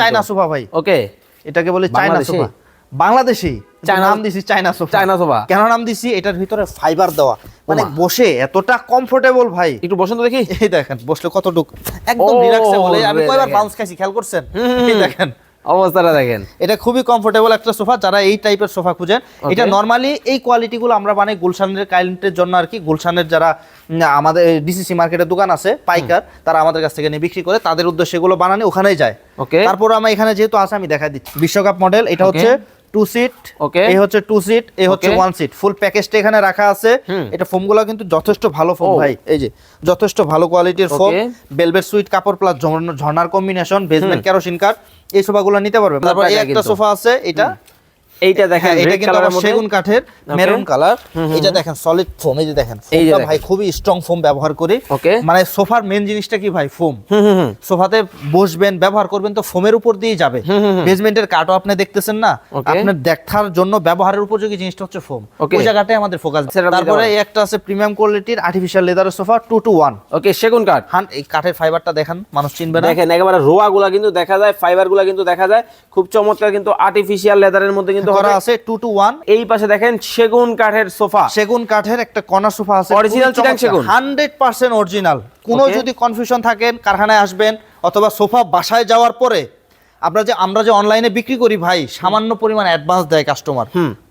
China sofa ভাই। ওকে। এটাকে বলে চায়না? সোফা। বাংলাদেশি? নাম দিছি চায়না সোফা। China sofa. কেন নাম দিছি? এটার ভিতরে ফাইবার দেওয়া। মানে বসে এতটা কমফোর্টেবল ভাই। একটু বসুন তো দেখি। এই দেখেন বসলে কতটুক? একদম রিল্যাক্সে বলে। আমি কয়বার বাউন্স খাইছি খেয়াল করছেন? এই দেখেন। অবস্থাটা দেখেন। এটা খুবই কমফোর্টেবল একটা সোফা যারা এই টাইপের সোফা খুঁজেন এটা নর্মালি এই কোয়ালিটিগুলো আমরা বানাই গুলশানের ক্লায়েন্টের জন্য আর কি। গুলশানের যারা আমাদের ডিসিসি মার্কেটের দোকান আছে পাইকার তারা আমাদের কাছ থেকে নিয়ে বিক্রি করে তাদের উদ্দেশ্যে এগুলো বানানি ওখানেই যায়। ওকে তারপর আমি এখানে যেহেতু আছে আমি দেখা দিচ্ছি। বিশ্বকাপ মডেল এটা হচ্ছে টু সিট ওকে এই হচ্ছে টু সিট এই হচ্ছে ওয়ান সিট ফুল প্যাকেজটা এখানে রাখা আছে। এটা ফোমগুলো কিন্তু যথেষ্ট ভালো ফোম ভাই। এই যে যথেষ্ট ভালো কোয়ালিটির ফোম. বেলভেট সুইট কাপড় প্লাস ঝর্ণার কম্বিনেশন বেসমেন্ট কেরোসিন কাঠ এই সোফাগুলো নিতে পারবে। তারপর একটা সোফা আছে এটা। এইটা দেখেন হ্যাঁ, এটা কিন্তু আবার সেগুন কাঠের মেরুন কালার এটা দেখেন সলিড ফোম এই যে দেখেন। এই দেখেন। ভাই খুবই স্ট্রং ফোম ব্যবহার করি। মানে সোফার মেন জিনিসটা কি ভাই? ফোম সোফাতে বসবেন ব্যবহার করবেন তো ফোমের উপর দিয়ে যাবে। কাঠও আপনি দেখতেছেন না? আপনার দেখার জন্য ব্যবহারের উপযোগী জিনিসটা হচ্ছে ফোম. ওই জায়গাটাই আমাদের ফোকাস তারপরে একটা আছে প্রিমিয়াম কোয়ালিটির আর্টিফিশিয়াল লেদারের sofa two two one okay সেগুন কাঠ। হান এই কাঠের ফাইবারটা দেখেন মানুষ চিনবে না। দেখেন একেবারে রোয়া গুলা কিন্তু দেখা যায় ফাইবারগুলা কিন্তু দেখা যায়। খুব চমৎকার কিন্তু আর্টিফিশিয়াল লেদারের মধ্যে কিন্তু করা আছে টু টু ওয়ান এই পাশে দেখেন সেগুন কাঠের সোফা। সেগুন কাঠের একটা কর্নার সোফা আছে অরিজিনাল চিটাং সেগুন? হান্ড্রেড পার্সেন্ট অরিজিনাল কোনো যদি কনফিউশন থাকেন কারখানায় আসবেন অথবা সোফা বাসায় যাওয়ার পরে আমরা যে আমরা যে অনলাইনে বিক্রি করি ভাই সামান্য পরিমাণ অ্যাডভান্স দেয় কাস্টমার।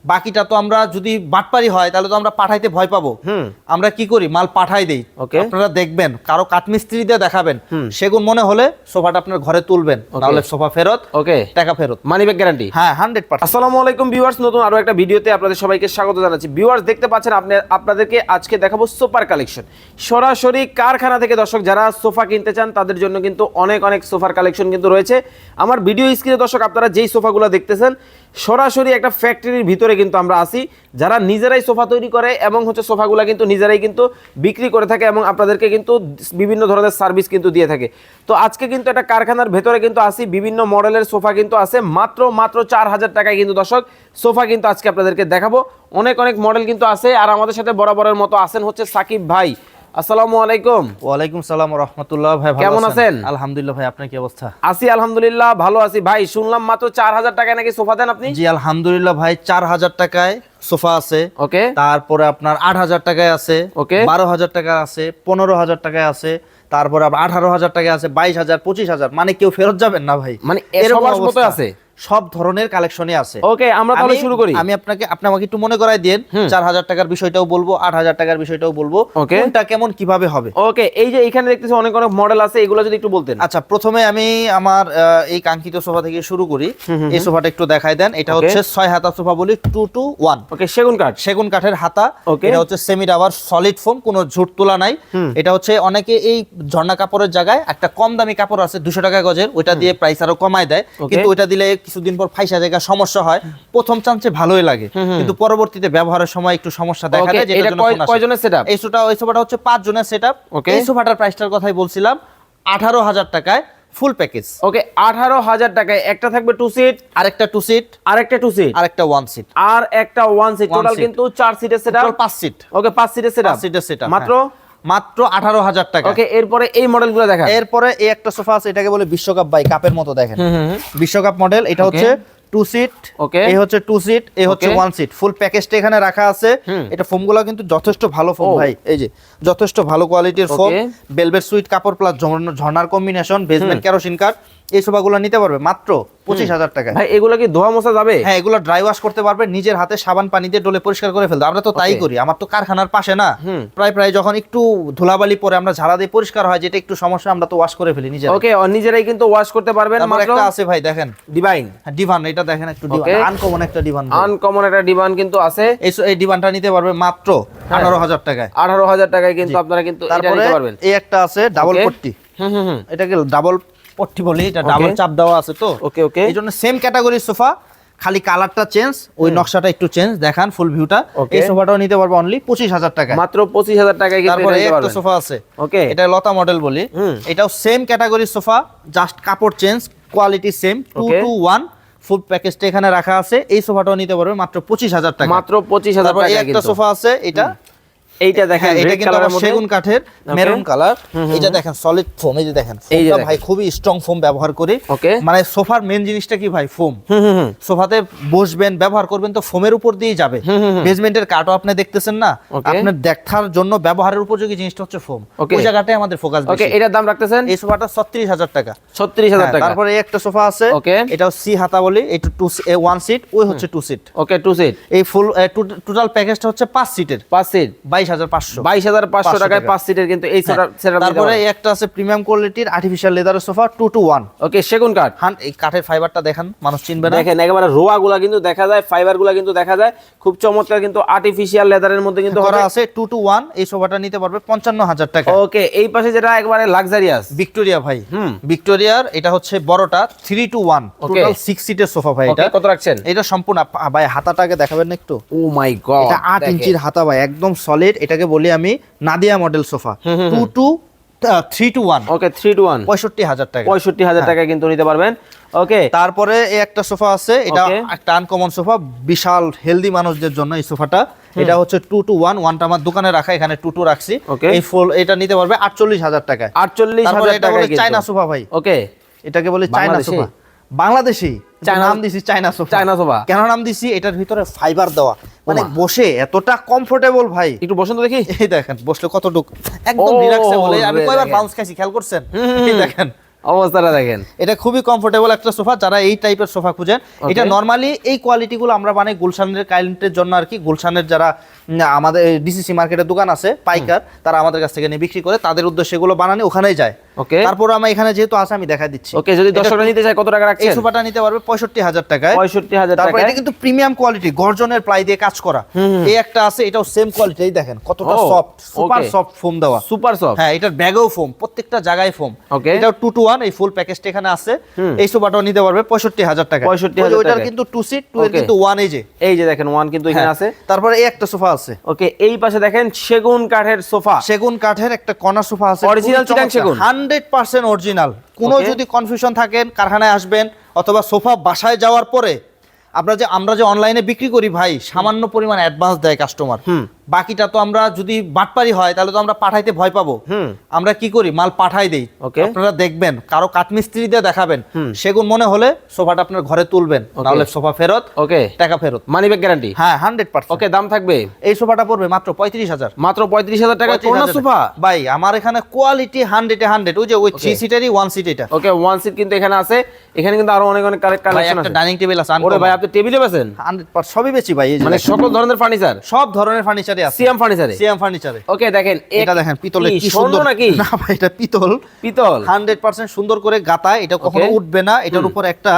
বাকিটা তো আমরা যদি বাটপারি হয় তাহলে তো আমরা পাঠাইতে ভয় পাবো। হুম। আমরা কি করি? মাল পাঠাই দেই. আপনারা দেখবেন কারও কাঠমিস্ত্রি দিয়ে দেখাবেন সেগুন মনে হলে সোফাটা আপনার ঘরে তুলবেন নাহলে সোফা ফেরত ওকে। টাকা ফেরত। মানি ব্যাক গ্যারান্টি হ্যাঁ হান্ড্রেড পার্সেন্ট আসসালামু আলাইকুম ভিউয়ার্স নতুন আরও একটা ভিডিওতে আপনাদের সবাইকে স্বাগত জানাচ্ছি। ভিউয়ার্স দেখতে পাচ্ছেন আপনি আপনাদেরকে আজকে দেখাবো সোফার কালেকশন সরাসরি কারখানা থেকে দর্শক যারা সোফা কিনতে চান তাদের জন্য কিন্তু অনেক অনেক সোফার কালেকশন কিন্তু রয়েছে। আমার ভিডিও স্ক্রিনে দর্শক আপনারা যেই সোফাগুলো দেখতেছেন সরাসরি একটা ফ্যাক্টরির ভিতরে কিন্তু আমরা আসি। যারা নিজেরাই সোফা তৈরি করে এবং হচ্ছে সোফাগুলো কিন্তু নিজেরাই কিন্তু বিক্রি করে থাকে এবং আপনাদেরকে কিন্তু বিভিন্ন ধরনের সার্ভিস কিন্তু দিয়ে থাকে। তো আজকে কিন্তু একটা কারখানার ভেতরে কিন্তু আসি, বিভিন্ন মডেলের সোফা কিন্তু আছে। মাত্র মাত্র চার হাজার টাকায় কিন্তু দর্শক সোফা কিন্তু আজকে আপনাদেরকে দেখাবো। অনেক অনেক মডেল কিন্তু আছে। আর আমাদের সাথে বরাবরের মতো আছেন হচ্ছে সাকিব ভাই। আসসালামু আলাইকুম। ওয়ালাইকুম সালাম রহমতুল্লাহ। ভাই কেমন আছেন? আলহামদুলিল্লাহ ভাই আপনার কি অবস্থা? আছি আলহামদুলিল্লাহ ভালো আছি। ভাই শুনলাম মাত্র চার হাজার টাকায় নাকি সোফা দেন আপনি? জি আলহামদুলিল্লাহ ভাই চার হাজার টাকায় সোফা আছে। ওকে। তারপরে আপনার আট হাজার টাকায় আছে Okay. বারো হাজার টাকা আছে পনেরো হাজার টাকায় আছে তারপরে আঠারো হাজার টাকায় আছে বাইশ হাজার পঁচিশ হাজার। মানে কেউ ফেরত যাবেন না ভাই। মানে এরকম। আছে? সব ধরনের কালেকশনই আছে। ওকে আমরা তাহলে শুরু করি। আমি আপনাকে আপনি আমাকে একটু মনে করাই দিন চার হাজার টাকার বিষয়টাও বলব আট হাজার টাকার বিষয়টাও বলব কোনটা কেমন কীভাবে হবে? ওকে এই যে এখানে দেখতেছি অনেক অনেক মডেল আছে এগুলো যদি একটু বলতেন। আচ্ছা প্রথমে আমি আমার এই কাঙ্ক্ষিত সোফা থেকে শুরু করি। এই সোফাটা একটু দেখাই দেন। এটা হচ্ছে ছয় হাতা সোফা বলি টু টু ওয়ান। ওকে সেগুন কাঠ। সেগুন কাঠের হাতা। Okay. এটা হচ্ছে সেমি রাবার সলিড ফোম কোনো ঝুট তোলা নাই। এটা হচ্ছে অনেকে এই ঝর্ণা কাপড়ের জায়গায় একটা কম দামি কাপড় আছে দুশো টাকা গজের ওইটা দিয়ে প্রাইস আরও কমায় দেয়। কিন্তু ওইটা দিলে কিছুদিন পর ফাইসা জায়গা সমস্যা হয়। প্রথম চান্সে ভালোই লাগে। কিন্তু পরবর্তীতে ব্যবহারের সময় একটু সমস্যা দেখা ফোন আসে। কয়জনের setup? এই সোফা ওই সোফাটা হচ্ছে পাঁচ জনের সেট আপ Okay. এই সোফাটার প্রাইসটার কথাই বলছিলাম আঠারো হাজার টাকায় ফুল প্যাকেজ ওকে আঠারো হাজার টাকায় একটা থাকবে টু সিট আরেকটা টু সিট আর একটা টু সিট আরেকটা ওয়ান সিট আর একটা ওয়ান সিট টোটাল কিন্তু চার সিটের সেট পাঁচ সিট ওকে পাঁচ সিটের সেট সিটের সেট মাত্র মাত্র আঠারো হাজার টাকা। ওকে এরপরে এই মডেলগুলো দেখা এরপরে এই একটা সোফা আছে এটাকে বলে বিশ্বকাপ বাই কাপের মতো দেখেন। বিশ্বকাপ মডেল এটা হচ্ছে টু সিট ওকে। এই হচ্ছে টু সিট এই হচ্ছে ওয়ান সিট ফুল প্যাকেজটা এখানে রাখা আছে। এটা ফোমগুলো কিন্তু যথেষ্ট ভালো ফোম ভাই। এই যে যথেষ্ট ভালো কোয়ালিটির ফোম. বেলভেট সুইট কাপড় প্লাস ঝর্ণার কম্বিনেশন বেসমেন্ট কেরোসিন কাঠ এই সোফাগুলো নিতে পারবে মাত্র পঁচিশ হাজার টাকা ভাই এগুলো কি ধোয়া মোছা যাবে? হ্যাঁ এগুলো ড্রাই ওয়াশ করতে পারবে নিজের হাতে সাবান পানি দিয়ে ডলে পরিষ্কার করে ফেলতে। আমরা তো তাই করি আমার তো কারখানার পাশে না। প্রায় প্রায় যখন একটু ধুলাবালি পরে আমরা ঝাড়া দিয়ে পরিষ্কার হয় যেটা একটু সমস্যা আমরা তো ওয়াশ করে ফেলি নিজের ওকে নিজেরাই কিন্তু ওয়াশ করতে পারবেন আমার একটা আছে ভাই দেখেন। ডিভাইন হ্যাঁ, ডিভান এটা দেখেন একটু ডিভান. আনকমন একটা ডিভান। আনকমন একটা ডিভান কিন্তু আছে। এই ডিভানটা নিতে পারবে মাত্র হ্যাঁ। আঠারো হাজার টাকায়। আঠারো হাজার টাকায় কিন্তু আপনারা কিন্তু এটা তারপরে এই একটা আছে ডাবল. পট্টি। হুম হুম হুম। এটাকে ডাবল পট্টি বলি এটা ডাবল চাপ দেওয়া আছে তো। Okay, okay. এই জন্য সেম ক্যাটাগরির সোফা খালি কালারটা চেঞ্জ ওই নকশাটা একটু চেঞ্জ দেখান ফুল ভিউটা এই সোফাটাও নিতে পারবে অনলি পঁচিশ হাজার টাকা মাত্র পঁচিশ হাজার টাকায় তারপরে একটা সোফা আছে। ওকে এটা লতা মডেল বলি। এটাও সেম ক্যাটাগরির সোফা জাস্ট কাপড় change quality same two two one full প্যাকেজটা এখানে রাখা আছে। এই সোফাটাও নিতে পারবে মাত্র পঁচিশ হাজার টাকা মাত্র পঁচিশ হাজার টাকায় একটা সোফা আছে এটা এইটা দেখেন হ্যাঁ, এটা কিন্তু আবার সেগুন কাঠের মেরুন কালার এটা দেখেন সলিড ফোম এই যে দেখেন। এই দেখেন। ভাই খুবই স্ট্রং ফোম ব্যবহার করি। মানে সোফার মেন জিনিসটা কি ভাই? ফোম সোফাতে বসবেন ব্যবহার করবেন তো ফোমের উপর দিয়ে যাবে। বেসমেন্টের কাঠও আপনি দেখতেছেন না। আপনার দেখার জন্য ব্যবহারের উপযোগী জিনিসটা হচ্ছে ফোম ওই জায়গাটাই আমাদের ফোকাস ওকে এটার দাম রাখতেছেন? এই সোফাটা হাজার টাকা। ছত্রিশ হাজার হ্যাঁ, টাকা। তারপরে এই একটা সোফা আছে. এটাও সি হাতা বলি এটা টু ওয়ান সিট ওই হচ্ছে two seat okay two seat এই ফুল টোটাল প্যাকেজটা হচ্ছে পাঁচ সিটের পাঁচ সিট বাইশ হাজার পাঁচশো। বাইশ হাজার পাঁচশো টাকায় টাকা। পাঁচ সিটের কিন্তু এই সেটআপ সেটআপ তারপরে একটা আছে প্রিমিয়াম কোয়ালিটির আর্টিফিশিয়াল লেদারের sofa two two one okay সেগুন কাঠ। হান এই কাঠের ফাইবারটা দেখেন মানুষ চিনবে না। দেখেন একেবারে রোয়া গুলা কিন্তু দেখা যায় ফাইবারগুলা কিন্তু দেখা যায়। খুব চমৎকার কিন্তু আর্টিফিশিয়াল লেদারের মধ্যে কিন্তু করা আছে টু টু ওয়ান এই সোফাটা নিতে পারবে পঞ্চান্ন হাজার টাকা। ওকে এই পাশে যেটা একবারে লাক্সারিয়াস ভিক্টোরিয়া ভাই। হুম। ভিক্টোরিয়ার এটা হচ্ছে বড়টা three two one. Total six সিটের সোফা ভাই এটা। কত রাখছেন? এটা সম্পূর্ণ ভাই হাতাটাকে দেখাবেন না একটু। ও মাই গড এটা আট ইঞ্চির হাতা ভাই একদম সলিড এটাকে বলি আমি Nadia model sofa two two three two one okay three two one পঁয়ষট্টি হাজার টাকা। পঁয়ষট্টি হাজার টাকায় কিন্তু নিতে পারবেন। ওকে তারপরে এই একটা সোফা আছে এটা একটা আনকমন সোফা বিশাল হেলদি মানুষদের জন্য এই সোফাটা এটা হচ্ছে টু টু ওয়ান ওয়ানটা আমার দোকানে রাখা এখানে টু টু রাখছি. এই ফুল এটা নিতে পারবে আটচল্লিশ হাজার টাকায়। আটচল্লিশ হাজার এটা টাকায় চায়না সোফা ভাই। ওকে এটাকে বলে চায়না সোফা বাংলাদেশি নাম দিছি চায়না সোফা। China sofa. কেন নাম দিছি এটার ভিতরে ফাইবার দেওয়া। মানে বসে এতটা কমফোর্টেবল ভাই। একটু বসন্ত দেখি। এই দেখেন বসলে কতটুক? একদম রিল্যাক্সে বলে। আমি কয়বার। বাউন্স খাইছি খেয়াল করছেন? এই দেখেন। অবস্থাটা দেখেন। এটা খুবই কমফোর্টেবল একটা সোফা যারা এই টাইপের সোফা খুঁজেন। এটা নর্মালি এই কোয়ালিটিগুলো আমরা বানাই গুলশানের ক্লায়েন্টের জন্য আর কি। গুলশানের যারা আমাদের ডিসিসি মার্কেটের দোকান আছে পাইকার তারা আমাদের কাছ থেকে নিয়ে বিক্রি করে তাদের উদ্দেশ্যে এগুলো বানানি ওখানেই যায়। ওকে তারপর আমরা এখানে যেহেতু আছে আমি দেখা দিচ্ছি। ওকে যদি দর্শকরা নিতে চায় কত টাকা এই রাখছেন সোফাটা নিতে পারবে পঁয়ষট্টি হাজার টাকায়। পঁয়ষট্টি হাজার তারপর টাকা এটা কিন্তু প্রিমিয়াম কোয়ালিটি গর্জনের প্লাই দিয়ে কাজ করা। এই একটা আছে এটাও সেম কোয়ালিটি দেখেন কতটা সফট সুপার সফট ফোম দেওয়া। সুপার সফট হ্যাঁ এটার ব্যাগেও ফোম প্রত্যেকটা জায়গায় ফোম. এটাও টু টু ওয়ান এই ফুল প্যাকেজটা এখানে আছে। এই সোফাটাও নিতে পারবে পঁয়ষট্টি হাজার টাকা 65,000 ওইটার কিন্তু টু সিট টু এর Okay. কিন্তু ওয়ান এজে এই যে দেখেন ওয়ান কিন্তু এখানে আছে। তারপরে এই একটা সোফা আছে। ওকে এই পাশে দেখেন সেগুন কাঠের সোফা। সেগুন কাঠের একটা কর্নার সোফা আছে। Original চিটাং সেগুন? Hundred percent original. কোনো যদি কনফিউশন থাকেন কারখানায় আসবেন অথবা সোফা বাসায় যাওয়ার পরে আমরা যে আমরা যে অনলাইনে বিক্রি করি ভাই সামান্য পরিমাণ অ্যাডভান্স দেয় কাস্টমার বাকিটা তো আমরা যদি বাটপারি হয় তাহলে তো আমরা পাঠাইতে ভয় পাবো। আমরা কি করি? মাল পাঠাই দেই। আপনারা দেখবেন কারও কাঠমিস্ত্রি দিয়ে দেখাবেন সেগুন মনে হলে সোফাটা আপনার ঘরে তুলবেন নাহলে সোফা ফেরত ওকে। টাকা ফেরত। মানি ব্যাক গ্যারান্টি হ্যাঁ হান্ড্রেড পার্সেন্ট ওকে দাম থাকবে? এই সোফাটা পড়বে মাত্র পঁয়ত্রিশ হাজার। মাত্র পঁয়ত্রিশ হাজার টাকা কোন সোফা? ভাই আমার এখানে কোয়ালিটি হান্ড্রেডে হান্ড্রেড ওই যে ওই থ্রি সিটারই ওয়ান সিট এটা। ওকে ওয়ান সিট কিন্তু এখানে আছে। এখানে কিন্তু আরও অনেক অনেক কালেকশন আছে। ডাইনিং টেবিল আছে ওরে ভাই আপনি টেবিলে বেছেন হান্ড্রেড সবই বেশি ভাই মানে সকল ধরনের ফার্নিচার সব ধরনের ফার্নিচারই আছে। সিএম ফার্নিচারে সিএম ফার্নিচারে ওকে দেখেন এটা দেখেন পিতলের কি সুন্দর নাকি? না ভাই এটা পিতল। পিতল? হান্ড্রেড পার্সেন্ট সুন্দর করে গাতা এটা কখনো উঠবে না। এটার উপর একটা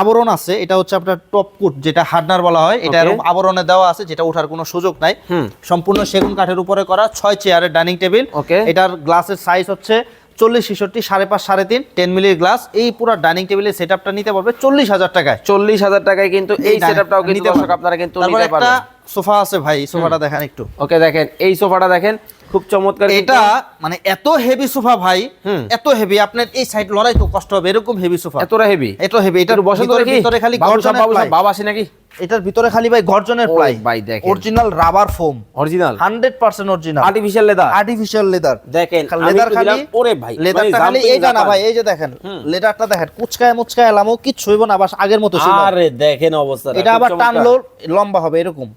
আবরণ আছে। এটা হচ্ছে আপনার টপ কুট যেটা হার্ডনার বলা হয়। এটা এরকম আবরণে দেওয়া আছে যেটা ওঠার কোনো সুযোগ নাই। সম্পূর্ণ সেগুন কাঠের উপরে করা ছয় চেয়ারের ডাইনিং টেবিল. এটার গ্লাসের সাইজ হচ্ছে চল্লিশ ছেষট্টি সাড়ে পাঁচ সাড়ে তিন টেন মিলির গ্লাস এই পুরো ডাইনিং টেবিলের সেট নিতে পারবে চল্লিশ হাজার টাকায়। চল্লিশ হাজার টাকায় কিন্তু এই সেটআপটাও কিন্তু নিতে আপনারা কিন্তু একটা সোফা আছে ভাই সোফাটা দেখেন একটু। ওকে দেখেন এই সোফাটা দেখেন খুব চমৎকার এটা মানে এত হেভি সোফা ভাই এত হেভি আপনার এই সাইড লড়াই তো কষ্ট হবে এরকম হেভি সোফা। এতটা হেভি এত হেভি এটার একটু বসন্ত ভিতরে খালি গর্জনের বাবু আসে নাকি? এটার ভিতরে খালি ভাই গর্জনের প্লাই। ভাই দেখেন। Original rubber foam original hundred percent original artificial leather artificial leather দেখেন লেদার খালি ওরে ভাই লেদারটা মানে খালি jumping এইটা না ভাই এই যে দেখেন লেদারটা দেখেন কুচকায় মুচকায় এলামও কিচ্ছু হইব না বাস আগের মতো ছিল। আরে দেখেন অবস্থা এটা আবার টানলো লম্বা হবে এরকম।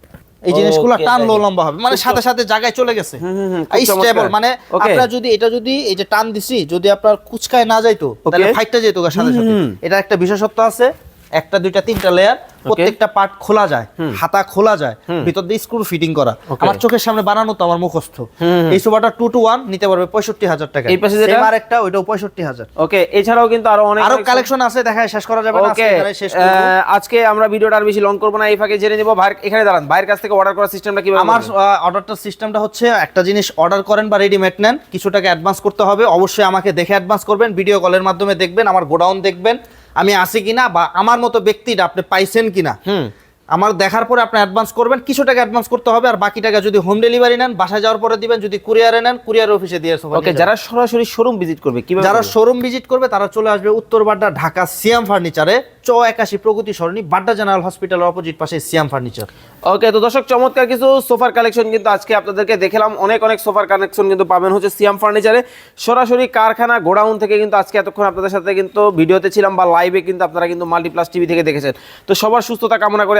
এই জিনিসগুলো টানলো। লম্বা হবে মানে সাথে সাথে জায়গায় চলে গেছে স্টেবল মানে. আপনার যদি এটা যদি এই যে টান দিছি যদি আপনার কুচকায় না যাইতো তাহলে. ফাইটটা যেত সাথে সাথে। এটা একটা বিশেষত্ব আছে একটা দুইটা তিনটা লেয়ার প্রত্যেকটা পার্ট খোলা যায় হাতা খোলা যায় ভিতর দিয়ে স্ক্রু ফিটিং করা। আমার চোখের সামনে বানানো তো আমার মুখস্থ। এই সোফাটা টু টু ওয়ান নিতে পারবে পঁয়ষট্টি হাজার টাকা এই পাশে যেটা? আর একটা ওইটাও পঁয়ষট্টি হাজার। ওকে এছাড়াও কিন্তু আরও অনেক আরও কালেকশন আছে দেখায় শেষ করা যাবে না আজকে ওকে এখানে শেষ করব। আজকে আমরা ভিডিওটা আর বেশি লং করব না এই ফাঁকে জেনে নিবো ভাইয়ের এখানে দাঁড়ান ভাইয়ের কাছ থেকে অর্ডার করার সিস্টেমটা কীভাবে আমার? অর্ডারটার সিস্টেমটা হচ্ছে একটা জিনিস অর্ডার করেন বা রেডিমেড নেন কিছু টাকা অ্যাডভান্স করতে হবে অবশ্যই আমাকে দেখে অ্যাডভান্স করবেন ভিডিও কলের মাধ্যমে দেখবেন আমার গোডাউন দেখবেন আমি আসি কিনা বা আমার মতো ব্যক্তিটা আপনি পাইছেন কিনা? হুম। আমার দেখার পরে আপনি অ্যাডভান্স করবেন কিছু টাকা অ্যাডভান্স করতে হবে আর বাকি টাকা যদি হোম ডেলিভারি নেন বাসায় যাওয়ার পরে দিবেন যদি কুরিয়ারে নেন কুরিয়ার অফিসে দিয়ে সোফা ওকে যারা সরাসরি শোরুম ভিজিট করবে। কীভাবে যারা শোরুম ভিজিট করবে তারা চলে আসবে উত্তরবাড্ডা ঢাকা সিএম ফার্নিচারে চ একাশি প্রগতি সরণি বাড্ডা জেনারেল হসপিটালের অপোজিট পাশে সিয়াম ফার্নিচার ওকে তো দর্শক চমৎকার কিছু সোফার কালেকশন কিন্তু আজকে আপনাদেরকে দেখলাম। অনেক অনেক সোফার কালেকশন কিন্তু পাবেন হচ্ছে সিয়াম ফার্নিচারে সরাসরি কারখানা গোডাউন থেকে কিন্তু আজকে এতক্ষণ আপনাদের সাথে কিন্তু ভিডিওতে ছিলাম বা লাইভে কিন্তু আপনারা কিন্তু মাল্টিপ্লাস টিভি থেকে দেখেছেন। তো সবার সুস্থতা কামনা করে